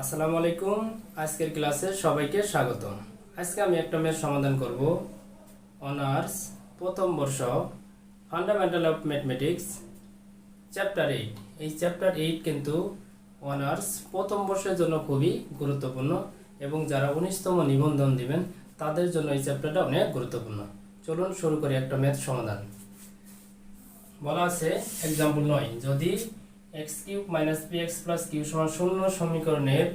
আসসালামু আলাইকুম। আজকের ক্লাসে সবাইকে স্বাগত আজকে আমি একটা ম্যাথ সমাধান করব। অনার্স, প্রথম বর্ষ fundamental of mathematics chapter eight এই চ্যাপ্টার এইট কিন্তু অনার্স প্রথম বর্ষের জন্য খুবই গুরুত্বপূর্ণ এবং যারা উনিশতম নিবন্ধন দিবেন, তাদের জন্য এই চ্যাপ্টারটা অনেক গুরুত্বপূর্ণ। চলুন শুরু করি একটা ম্যাথ সমাধান। বলা আছে এক্সাম্পল নয়। যদি X cube minus P X plus Q সমান শূন্য সমীকরণের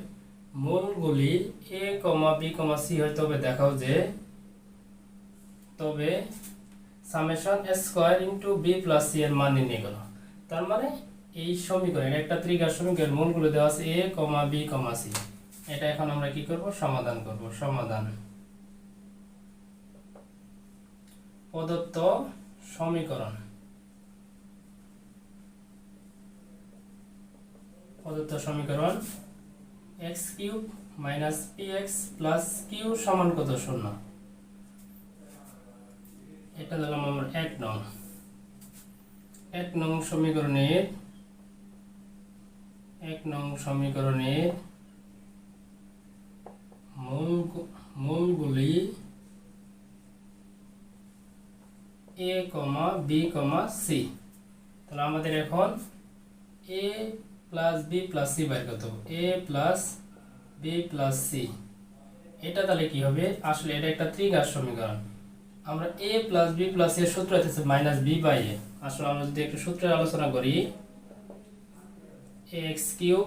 মূলগুলি এ কমা বি কমা সি হয়। তবে দেখাও যে, তবে summation square into B plus C এর মান নির্ণয় করো। তার মানে এই সমীকরণ, একটা ত্রিগার সমীকরণ মূলগুলো দেওয়া আছে, এ কমা বি কমা সি। এটা এখন আমরা কি করব? সমাধান করব, সমাধান। প্রদত্ত সমীকরণ। প্রদত্ত সমীকরণ X cube minus P X plus Q সমান কত? শূন্য। এটা দিলাম আমার এক নং। এক নং সমীকরণের, এক নং সমীকরণের মূল মূলগুলি এ কমা বি কমা সি তাহলে আমাদের এখন A plus B plus C করতে হবে। A plus B plus C এটা তাহলে কি হবে? আসলে এটা একটা ত্রিঘাত সমীকরণ। আমরা এ প্লাস বি প্লাস এর সূত্র আছে মাইনাস বি বাই এ আসলে আমরা যদি একটু সূত্রের আলোচনা করি X cube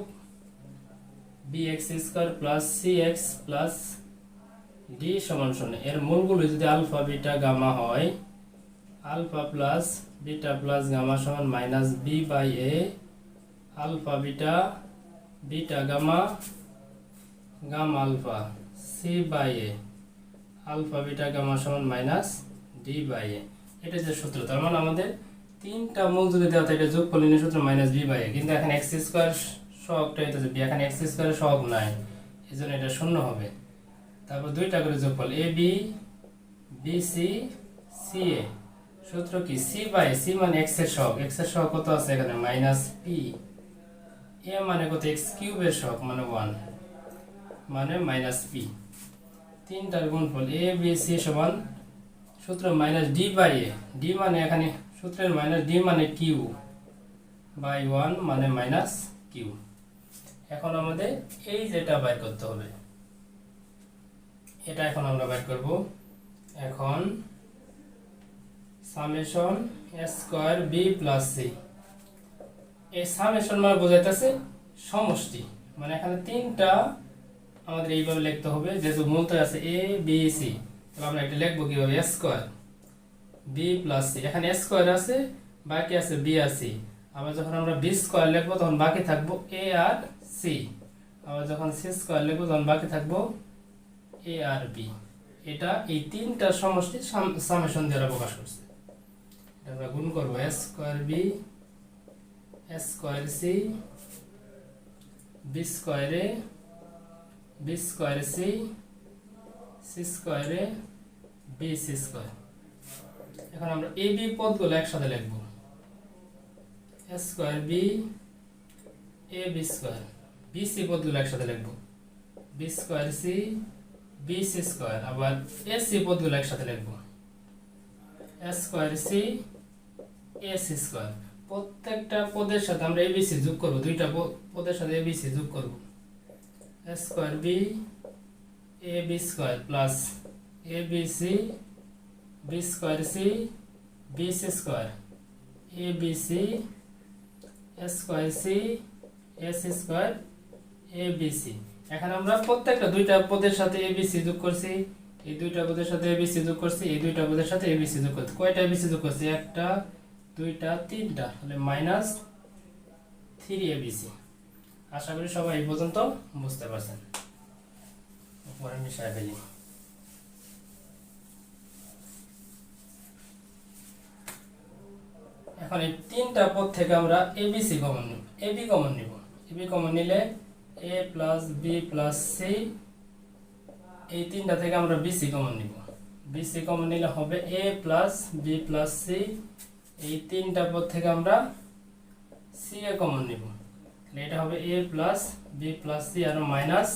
B X square plus C X plus D সমান শূন্য। এর মূলগুলো যদি আলফা বিটা গামা হয় alpha plus beta plus gamma সমান minus B by A alpha, beta beta, gamma gamma, alpha, C by A. Alpha, beta, gamma সমান minus D by A. এটা যে সূত্র, তার মানে আমাদের তিনটা মূল যদি দেওয়া থাকে যোগ করলে সূত্র মাইনাস বি বাই এ। কিন্তু এখানে এক্স স্কোয়ার সহগটা হইতেছে বি, এখানে এক্স স্কোয়ারের সহগ নাই। এই জন্য এটা শূন্য হবে। তারপর দুইটা করে যোগ করলে A, B B, C C A. সূত্র কি? সি বাই সি মানে এক্সের সহগ। এক্সের সহগ কত আছে এখানে? Minus P. এ মানে কত এক্স কিউবের সহগ মানে ওয়ান মানে মাইনাস পি তিনটার গুণফল এ বি সি সমান সূত্র minus D by A D মানে এখানে সূত্রের মাইনাস ডি মানে কিউ বাই ওয়ান মানে মাইনাস কিউ এখন আমাদের এই যেটা বাইর করতে হবে। এটা এখন আমরা বাইর করব। এখন summation square B plus C এই সামেশন মানে বোঝাইতেছে সমষ্টি। মানে এখানে তিনটা আমাদের এইভাবে লিখতে হবে। যেহেতু মূলত আছে এ বি সি তাহলে আমরা এটা লিখব কীভাবে? স্কোয়ার বি প্লাস সি এখানে স্কোয়ার আছে, বাকি আছে বি আর সি আবার যখন আমরা বি স্কোয়ার লিখব, তখন বাকি থাকব এ আর সি আবার যখন সি স্কোয়ার লিখব, তখন বাকি থাকব এ আর বি এটা এই তিনটা সমষ্টি সামেশন দ্বারা প্রকাশ করছে। এটা আমরা গুণ করব। Square B square C B স্কোয়ারে বি স্কোয়ারে সি সি স্কোয়ারে বি সি স্কোয়ার এখন আমরা এ বি পদগুলো একসাথে লিখব। Square B A B square B C পদগুলো একসাথে লিখব। B square C B C square আবার এ সি পদগুলো একসাথে লিখব। Square C A C square প্রত্যেকটা পদের সাথে আমরা এবিসি যোগ করব দুইটা পদের সাথে এবিসি যোগ করব square B A B square plus A B C B square C B C square A B C square C A C square A B C এখন আমরা প্রত্যেকটা দুইটা পদের সাথে এ বি সি যোগ করছি এই দুইটা পদের সাথে এ বি সি যোগ করছি এই দুইটা পদের সাথে এ বি সি যোগ করছি কয়টা এ বি সি যোগ করছি একটা দুইটা, তিনটা, তাহলে মাইনাস থ্রি এবিসি আশা করি সবাই এই পর্যন্ত বুঝতে পারছেন। উপরে মিশায় ফেলি। এখন এই তিনটা পদ থেকে আমরা এবিসি কমন নিব। এবি কমন নিব। এবি কমন নিলে A plus B plus C এই তিনটা থেকে আমরা বিসি কমন নিব। বিসি কমন নিলে হবে A plus B plus C এই তিনটা পদ থেকে আমরা সি এ কমন নিব। তাহলে এটা হবে A plus B plus C R minus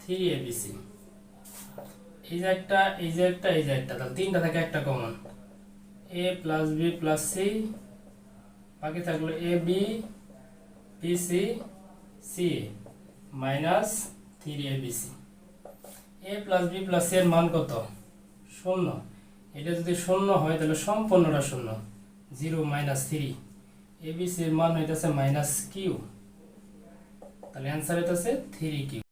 three A B C এই যে একটা, এই যে একটা, এই যে একটা, তাহলে তিনটা থেকে একটা common A plus B plus C বাকি থাকল A B B C C minus three A B C A plus B plus C এর মান কত? শূন্য। এটা যদি শূন্য হয়, তাহলে সম্পূর্ণটা শূন্য। Zero minus three. এবিসির মান হইতেছে মাইনাস কিউ। তাহলে অ্যান্সার হইতেছে থ্রি কিউ।